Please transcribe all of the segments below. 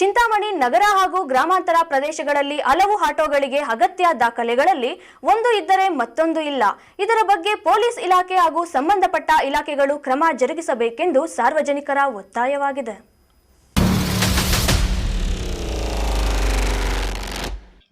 ಚಿಂತಾಮಣಿ ನಗರ ಹಾಗೂ ಗ್ರಾಮಾಂತರ ಪ್ರದೇಶಗಳಲ್ಲಿ ಹಲವು ಆಟೋಗಳಿಗೆ ಅಗತ್ಯ ದಾಖಲೆಗಳಲ್ಲಿ ಒಂದು ಇದ್ದರೆ ಮತ್ತೊಂದು ಇಲ್ಲ. ಇದರ ಬಗ್ಗೆ ಪೊಲೀಸ್ ಇಲಾಖೆ ಹಾಗೂ ಸಂಬಂಧಪಟ್ಟ ಇಲಾಖೆಗಳು ಕ್ರಮ ಜರುಗಿಸಬೇಕೆಂದು ಸಾರ್ವಜನಿಕರ ಒತ್ತಾಯವಾಗಿದೆ.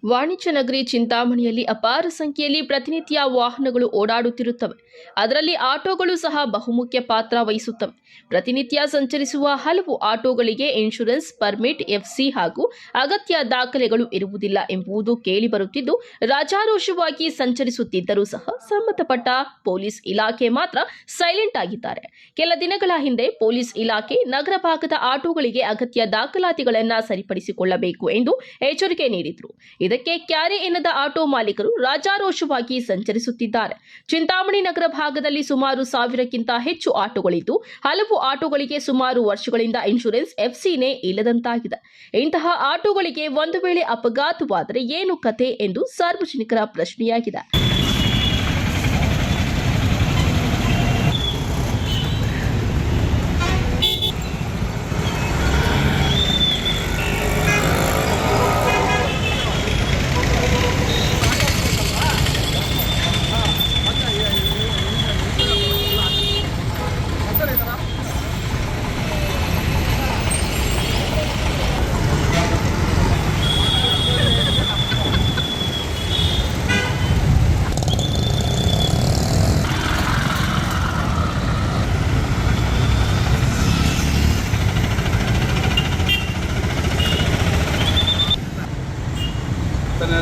ವಾಣಿಜ್ಯ ನಗರಿ ಚಿಂತಾಮಣಿಯಲ್ಲಿ ಅಪಾರ ಸಂಖ್ಯೆಯಲ್ಲಿ ಪ್ರತಿನಿತ್ಯ ವಾಹನಗಳು ಓಡಾಡುತ್ತಿರುತ್ತವೆ. ಅದರಲ್ಲಿ ಆಟೋಗಳು ಸಹ ಬಹುಮುಖ್ಯ ಪಾತ್ರ ವಹಿಸುತ್ತವೆ. ಪ್ರತಿನಿತ್ಯ ಸಂಚರಿಸುವ ಹಲವು ಆಟೋಗಳಿಗೆ ಇನ್ಶೂರೆನ್ಸ್ ಪರ್ಮಿಟ್ ಎಫ್ಸಿ ಹಾಗೂ ಅಗತ್ಯ ದಾಖಲೆಗಳು ಇರುವುದಿಲ್ಲ ಎಂಬುದು ಕೇಳಿಬರುತ್ತಿದ್ದು, ರಾಜಾರೋಷವಾಗಿ ಸಂಚರಿಸುತ್ತಿದ್ದರೂ ಸಹ ಸಂಬಂಧಪಟ್ಟ ಪೊಲೀಸ್ ಇಲಾಖೆ ಮಾತ್ರ ಸೈಲೆಂಟ್ ಆಗಿದ್ದಾರೆ. ಕೆಲ ದಿನಗಳ ಹಿಂದೆ ಪೊಲೀಸ್ ಇಲಾಖೆ ನಗರ ಭಾಗದ ಆಟೋಗಳಿಗೆ ಅಗತ್ಯ ದಾಖಲಾತಿಗಳನ್ನು ಸರಿಪಡಿಸಿಕೊಳ್ಳಬೇಕು ಎಂದು ಎಚ್ಚರಿಕೆ ನೀಡಿದರು. ಇದಕ್ಕೆ ಕ್ಯಾರೆ ಎನ್ನದ ಆಟೋ ಮಾಲೀಕರು ರಾಜಾರೋಷವಾಗಿ ಸಂಚರಿಸುತ್ತಿದ್ದಾರೆ. ಚಿಂತಾಮಣಿ ನಗರ ಭಾಗದಲ್ಲಿ ಸುಮಾರು ಸಾವಿರಕ್ಕಿಂತ ಹೆಚ್ಚು ಆಟೋಗಳಿದ್ದು, ಹಲವು ಆಟೋಗಳಿಗೆ ಸುಮಾರು ವರ್ಷಗಳಿಂದ ಇನ್ಶೂರೆನ್ಸ್ ಎಫ್ಸಿನೇ ಇಲ್ಲದಂತಾಗಿದೆ. ಇಂತಹ ಆಟೋಗಳಿಗೆ ಒಂದು ವೇಳೆ ಅಪಘಾತವಾದರೆ ಏನು ಕತೆ ಎಂದು ಸಾರ್ವಜನಿಕರ ಪ್ರಶ್ನೆಯಾಗಿದೆ.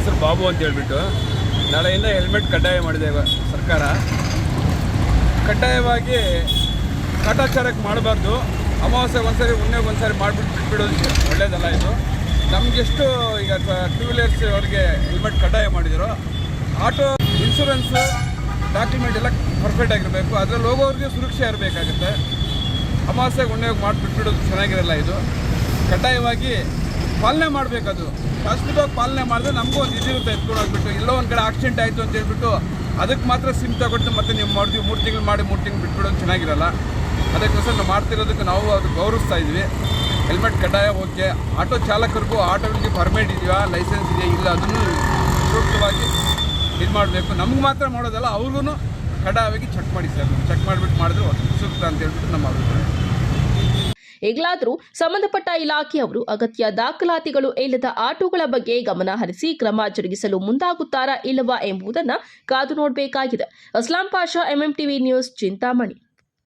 ಹೆಸರು ಬಾಬು ಅಂತ ಹೇಳ್ಬಿಟ್ಟು ನಾಳೆಯಿಂದ ಹೆಲ್ಮೆಟ್ ಕಡ್ಡಾಯ ಮಾಡಿದೆ ಸರ್ಕಾರ. ಕಡ್ಡಾಯವಾಗಿ ಕಾಟಾಚಾರಕ್ಕೆ ಮಾಡಬಾರ್ದು. ಅಮಾವಾಸ್ಯೆ ಒಂದ್ಸರಿ ಉನ್ನೆ ಒಂದ್ಸರಿ ಮಾಡಿಬಿಟ್ಟು ಬಿಟ್ಬಿಡೋದು ಒಳ್ಳೇದಲ್ಲ ಇದು. ನಮಗೆಷ್ಟು ಈಗ ಟೂ ವೀಲರ್ಸ್ ಅವ್ರಿಗೆ ಹೆಲ್ಮೆಟ್ ಕಡ್ಡಾಯ ಮಾಡಿದ್ರು. ಆಟೋ ಇನ್ಶೂರೆನ್ಸು ಡಾಕ್ಯುಮೆಂಟ್ ಎಲ್ಲ ಪರ್ಫೆಕ್ಟ್ ಆಗಿರಬೇಕು. ಅದರಲ್ಲಿ ಹೋಗೋರಿಗೆ ಸುರಕ್ಷೆ ಇರಬೇಕಾಗುತ್ತೆ. ಅಮಾವಾಸ್ಯೆಗೆ ಹುಣ್ಣಿಗೆ ಮಾಡಿಬಿಟ್ಬಿಡೋದು ಚೆನ್ನಾಗಿರಲ್ಲ ಇದು. ಕಡ್ಡಾಯವಾಗಿ ಪಾಲನೆ ಮಾಡಬೇಕದು. ಶಾಶ್ವತವಾಗಿ ಪಾಲನೆ ಮಾಡಿದ್ರೆ ನಮಗೂ ಒಂದು ಇದಿರುತ್ತೆ ಎತ್ಕೊಂಡು ಹೋಗ್ಬಿಟ್ಟು ಎಲ್ಲೋ ಒಂದು ಕಡೆ ಆಕ್ಸಿಡೆಂಟ್ ಆಯಿತು ಅಂತ ಹೇಳ್ಬಿಟ್ಟು ಅದಕ್ಕೆ ಮಾತ್ರ ಸಿಮ್ ತಗೊಟ್ಟು ಮತ್ತೆ ನೀವು ಮಾಡಿದ್ವಿ ಮೂರು ತಿಂಗಳು ಮಾಡಿ, ಮೂರು ತಿಂಗಳು ಬಿಟ್ಬಿಡೋದು ಚೆನ್ನಾಗಿರಲ್ಲ. ಅದಕ್ಕೋಸ್ಕರ ನಾವು ಮಾಡ್ತಿರೋದಕ್ಕೆ ನಾವು ಅದು ಗೌರವಿಸ್ತಾ ಇದ್ವಿ. ಹೆಲ್ಮೆಟ್ ಕಡ್ಡಾಯ ಓಕೆ. ಆಟೋ ಚಾಲಕರಿಗೂ ಆಟೋಗಳಿಗೆ ಪರ್ಮಿಟ್ ಇದೆಯಾ ಲೈಸೆನ್ಸ್ ಇದೆಯಾ, ಇಲ್ಲ ಅದನ್ನು ಸೂಕ್ತವಾಗಿ ಇದು ಮಾಡಬೇಕು. ನಮ್ಗೆ ಮಾತ್ರ ಮಾಡೋದಲ್ಲ ಅವ್ರಿಗೂ ಕಡ್ಡಾಯವಾಗಿ ಚೆಕ್ ಮಾಡಿ ಸರ್. ಚೆಕ್ ಮಾಡಿಬಿಟ್ಟು ಮಾಡಿದ್ರು ಸೂಕ್ತ ಅಂತ ಹೇಳ್ಬಿಟ್ಟು ನಮ್ಮ ಅಭಿಪ್ರಾಯ. ಈಗಲಾದರೂ ಸಂಬಂಧಪಟ್ಟ ಇಲಾಖೆಯವರು ಅಗತ್ಯ ದಾಖಲಾತಿಗಳು ಇಲ್ಲದ ಆಟೋಗಳ ಬಗ್ಗೆ ಗಮನ ಹರಿಸಿ ಕ್ರಮ ಜರುಗಿಸಲು ಮುಂದಾಗುತ್ತಾರಾ ಇಲ್ಲವಾ ಎಂಬುದನ್ನು ಕಾದು ನೋಡಬೇಕಾಗಿದೆ. Aslam Pasha MMTV news Chintamani.